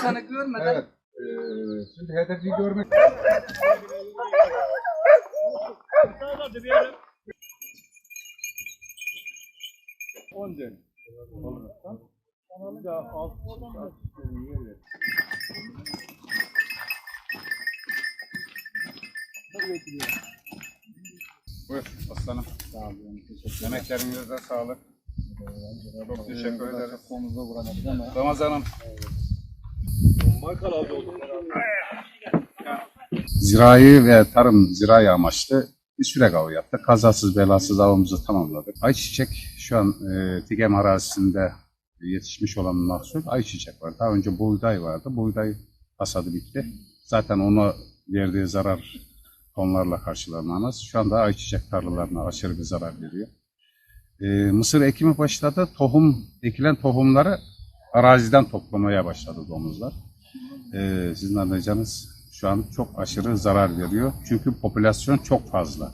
insanı görmeden Evet. Ee, şimdi hedefi görmek Buyur aslanım. Sağ olun. Yemeklerinize sağlık. Çok teşekkür ederiz. Ramazan'ım. Zirai ve tarım zirai amaçlı bir süre av yaptık. Kazasız belasız avımızı tamamladık. Ayçiçek şu an e, Tigem arazisinde yetişmiş olan mahsul ayçiçek var. Daha önce buğday vardı. Buğday hasadı bitti. Zaten ona verdiği zarar tonlarla karşılanamaz. Şu anda ayçiçek tarlalarına aşırı bir zarar veriyor. E, mısır ekimi başladı. Tohum, ekilen tohumları araziden toplamaya başladı domuzlar. E, sizin anlayacağınız şu an çok aşırı zarar veriyor. Çünkü popülasyon çok fazla.